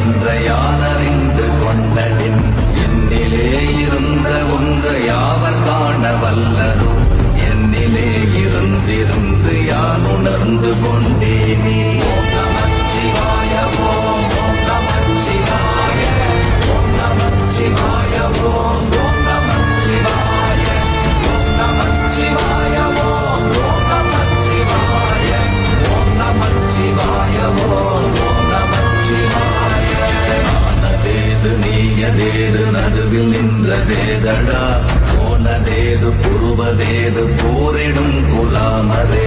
ஒன்றையானறிந்து கொண்டடின் என்னிலே இருந்த ஒன்று யாவர் காண வல்ல? உள்ளதேதடா போனதேது புருவதேது போரிடும் குலாமரே.